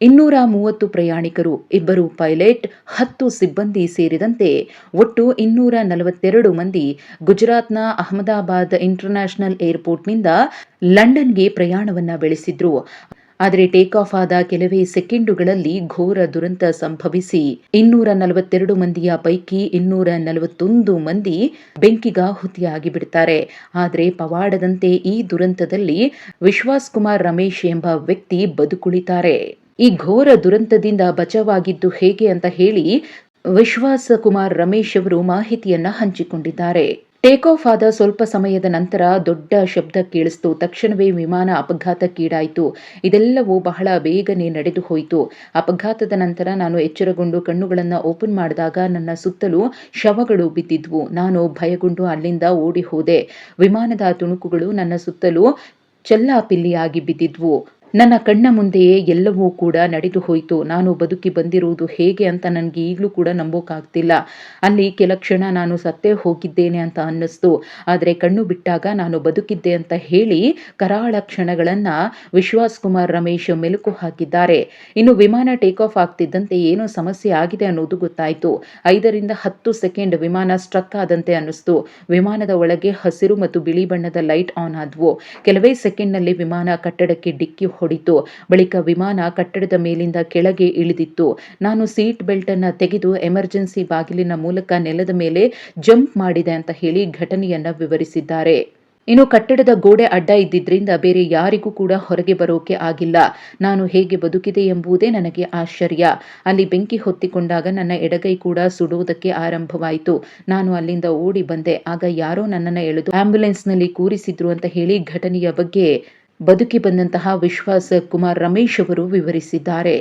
ಇನ್ನೂರ ಮೂವತ್ತು ಪ್ರಯಾಣಿಕರು, ಇಬ್ಬರು ಪೈಲಟ್, ಹತ್ತು ಸಿಬ್ಬಂದಿ ಸೇರಿದಂತೆ ಒಟ್ಟು ಇನ್ನೂರ ನಲವತ್ತೆರಡು ಮಂದಿ ಗುಜರಾತ್ನ ಅಹಮದಾಬಾದ್ ಇಂಟರ್ನ್ಯಾಷನಲ್ ಏರ್ಪೋರ್ಟ್ನಿಂದ ಲಂಡನ್ಗೆ ಪ್ರಯಾಣವನ್ನ ಬೆಳೆಸಿದ್ರು. ಆದರೆ ಟೇಕ್ ಆಫ್ ಆದ ಕೆಲವೇ ಸೆಕೆಂಡುಗಳಲ್ಲಿ ಘೋರ ದುರಂತ ಸಂಭವಿಸಿ ಇನ್ನೂರ ನಲವತ್ತೆರಡು ಮಂದಿಯ ಪೈಕಿ ಇನ್ನೂರ ನಲವತ್ತೊಂದು ಮಂದಿ ಬೆಂಕಿಗಾಹುತಿಯಾಗಿ ಬಿಡ್ತಾರೆ ಆದರೆ ಪವಾಡದಂತೆ ಈ ದುರಂತದಲ್ಲಿ ವಿಶ್ವಾಸ್ ಕುಮಾರ್ ರಮೇಶ್ ಎಂಬ ವ್ಯಕ್ತಿ ಬದುಕುಳಿತಾರೆ. ಈ ಘೋರ ದುರಂತದಿಂದ ಬಚಾವಾಗಿದ್ದು ಹೇಗೆ ಅಂತ ಹೇಳಿ ವಿಶ್ವಾಸ ಕುಮಾರ್ ರಮೇಶ್ ಅವರು ಮಾಹಿತಿಯನ್ನ ಹಂಚಿಕೊಂಡಿದ್ದಾರೆ. ಟೇಕ್ ಆಫ್ ಆದ ಸ್ವಲ್ಪ ಸಮಯದ ನಂತರ ದೊಡ್ಡ ಶಬ್ದ ಕೇಳಿಸ್ತು. ತಕ್ಷಣವೇ ವಿಮಾನ ಅಪಘಾತಕ್ಕೀಡಾಯಿತು. ಇದೆಲ್ಲವೂ ಬಹಳ ಬೇಗನೆ ನಡೆದು ಹೋಯಿತು. ಅಪಘಾತದ ನಂತರ ನಾನು ಎಚ್ಚರಗೊಂಡು ಕಣ್ಣುಗಳನ್ನು ಓಪನ್ ಮಾಡಿದಾಗ ನನ್ನ ಸುತ್ತಲೂ ಶವಗಳು ಬಿದ್ದಿದ್ವು. ನಾನು ಭಯಗೊಂಡು ಅಲ್ಲಿಂದ ಓಡಿ ಹೋದೆ. ವಿಮಾನದ ತುಣುಕುಗಳು ನನ್ನ ಸುತ್ತಲೂ ಚೆಲ್ಲಾಪಿಲ್ಲಿಯಾಗಿ ಬಿದ್ದಿದ್ವು. ನನ್ನ ಕಣ್ಣ ಮುಂದೆಯೇ ಎಲ್ಲವೂ ಕೂಡ ನಡೆದು ಹೋಯಿತು. ನಾನು ಬದುಕಿ ಬಂದಿರುವುದು ಹೇಗೆ ಅಂತ ನನಗೆ ಈಗಲೂ ಕೂಡ ನಂಬೋಕ್ಕಾಗ್ತಿಲ್ಲ ಅಲ್ಲಿ ಕೆಲ ಕ್ಷಣ ನಾನು ಸತ್ತೇ ಹೋಗಿದ್ದೇನೆ ಅಂತ ಅನ್ನಿಸ್ತು. ಆದರೆ ಕಣ್ಣು ಬಿಟ್ಟಾಗ ನಾನು ಬದುಕಿದ್ದೆ ಅಂತ ಹೇಳಿ ಕರಾಳ ಕ್ಷಣಗಳನ್ನು ವಿಶ್ವಾಸ್ ಕುಮಾರ್ ರಮೇಶ್ ಮೆಲುಕು ಹಾಕಿದ್ದಾರೆ. ಇನ್ನು ವಿಮಾನ ಟೇಕ್ ಆಫ್ ಆಗ್ತಿದ್ದಂತೆ ಏನೋ ಸಮಸ್ಯೆ ಆಗಿದೆ ಅನ್ನೋದು ಗೊತ್ತಾಯಿತು. ಐದರಿಂದ ಹತ್ತು ಸೆಕೆಂಡ್ ವಿಮಾನ ಸ್ಟ್ರಕ್ ಆದಂತೆ ಅನ್ನಿಸ್ತು. ವಿಮಾನದ ಒಳಗೆ ಹಸಿರು ಮತ್ತು ಬಿಳಿ ಬಣ್ಣದ ಲೈಟ್ ಆನ್ ಆದವು. ಕೆಲವೇ ಸೆಕೆಂಡ್ನಲ್ಲಿ ವಿಮಾನ ಕಟ್ಟಡಕ್ಕೆ ಡಿಕ್ಕಿ ಹೊಡಿತು. ಬಳಿಕ ವಿಮಾನ ಕಟ್ಟಡದ ಮೇಲಿಂದ ಕೆಳಗೆ ಇಳಿದಿತ್ತು. ನಾನು ಸೀಟ್ ಬೆಲ್ಟ್ ಅನ್ನ ತೆಗೆದು ಎಮರ್ಜೆನ್ಸಿ ಬಾಗಿಲಿನ ಮೂಲಕ ನೆಲದ ಮೇಲೆ ಜಂಪ್ ಮಾಡಿದೆ ಅಂತ ಹೇಳಿ ಘಟನೆಯನ್ನ ವಿವರಿಸಿದ್ದಾರೆ. ಇನ್ನು ಕಟ್ಟಡದ ಗೋಡೆ ಅಡ್ಡ ಇದ್ದಿದ್ರಿಂದ ಬೇರೆ ಯಾರಿಗೂ ಕೂಡ ಹೊರಗೆ ಬರೋಕೆ ಆಗಿಲ್ಲ. ನಾನು ಹೇಗೆ ಬದುಕಿದೆ ಎಂಬುದೇ ನನಗೆ ಆಶ್ಚರ್ಯ. ಅಲ್ಲಿ ಬೆಂಕಿ ಹೊತ್ತಿಕೊಂಡಾಗ ನನ್ನ ಎಡಗೈ ಕೂಡ ಸುಡುವುದಕ್ಕೆ ಆರಂಭವಾಯಿತು. ನಾನು ಅಲ್ಲಿಂದ ಓಡಿ ಬಂದೆ. ಆಗ ಯಾರೋ ನನ್ನನ್ನು ಎಳೆದು ಆಂಬ್ಯುಲೆನ್ಸ್ನಲ್ಲಿ ಕೂರಿಸಿದ್ರು ಅಂತ ಹೇಳಿ ಘಟನೆಯ ಬಗ್ಗೆ ಬದುಕಿ ಬಂದಂತಹ ವಿಶ್ವಾಸ್ ಕುಮಾರ್ ರಮೇಶ್ ಅವರು ವಿವರಿಸಿದ್ದಾರೆ.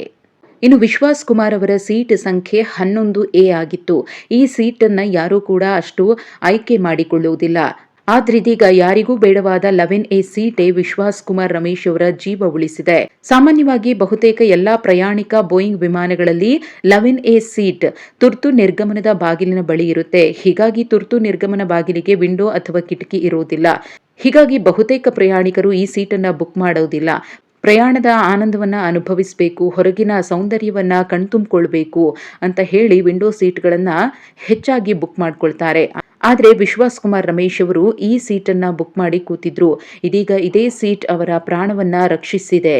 ಇನ್ನು ವಿಶ್ವಾಸ್ ಕುಮಾರ್ ಅವರ ಸೀಟ್ ಸಂಖ್ಯೆ ಹನ್ನೊಂದು ಎ ಆಗಿತ್ತು. ಈ ಸೀಟನ್ನು ಯಾರೂ ಕೂಡ ಅಷ್ಟು ಆಯ್ಕೆ ಮಾಡಿಕೊಳ್ಳುವುದಿಲ್ಲ. ಆದ್ರಿದೀಗ ಯಾರಿಗೂ ಬೇಡವಾದ ಲೆವೆನ್ ಎ ಸೀಟೇ ವಿಶ್ವಾಸ್ ಕುಮಾರ್ ರಮೇಶ್ ಅವರ ಜೀವ ಉಳಿಸಿದೆ. ಸಾಮಾನ್ಯವಾಗಿ ಬಹುತೇಕ ಎಲ್ಲಾ ಪ್ರಯಾಣಿಕ ಬೋಯಿಂಗ್ ವಿಮಾನಗಳಲ್ಲಿ ಲೆವೆನ್ ಎ ಸೀಟ್ ತುರ್ತು ನಿರ್ಗಮನದ ಬಾಗಿಲಿನ ಬಳಿ ಇರುತ್ತೆ. ಹೀಗಾಗಿ ತುರ್ತು ನಿರ್ಗಮನ ಬಾಗಿಲಿಗೆ ವಿಂಡೋ ಅಥವಾ ಕಿಟಕಿ ಇರುವುದಿಲ್ಲ. ಹೀಗಾಗಿ ಬಹುತೇಕ ಪ್ರಯಾಣಿಕರು ಈ ಸೀಟನ್ನು ಬುಕ್ ಮಾಡೋದಿಲ್ಲ. ಪ್ರಯಾಣದ ಆನಂದವನ್ನ ಅನುಭವಿಸಬೇಕು, ಹೊರಗಿನ ಸೌಂದರ್ಯವನ್ನ ಕಣ್ತುಂಬಿಕೊಳ್ಬೇಕು ಅಂತ ಹೇಳಿ ವಿಂಡೋ ಸೀಟ್ಗಳನ್ನ ಹೆಚ್ಚಾಗಿ ಬುಕ್ ಮಾಡ್ಕೊಳ್ತಾರೆ. ಆದರೆ ವಿಶ್ವಾಸ್ ಕುಮಾರ್ ರಮೇಶ್ ಅವರು ಈ ಸೀಟನ್ನ ಬುಕ್ ಮಾಡಿ ಕೂತಿದ್ರು. ಇದೀಗ ಇದೇ ಸೀಟ್ ಅವರ ಪ್ರಾಣವನ್ನು ರಕ್ಷಿಸಿದೆ.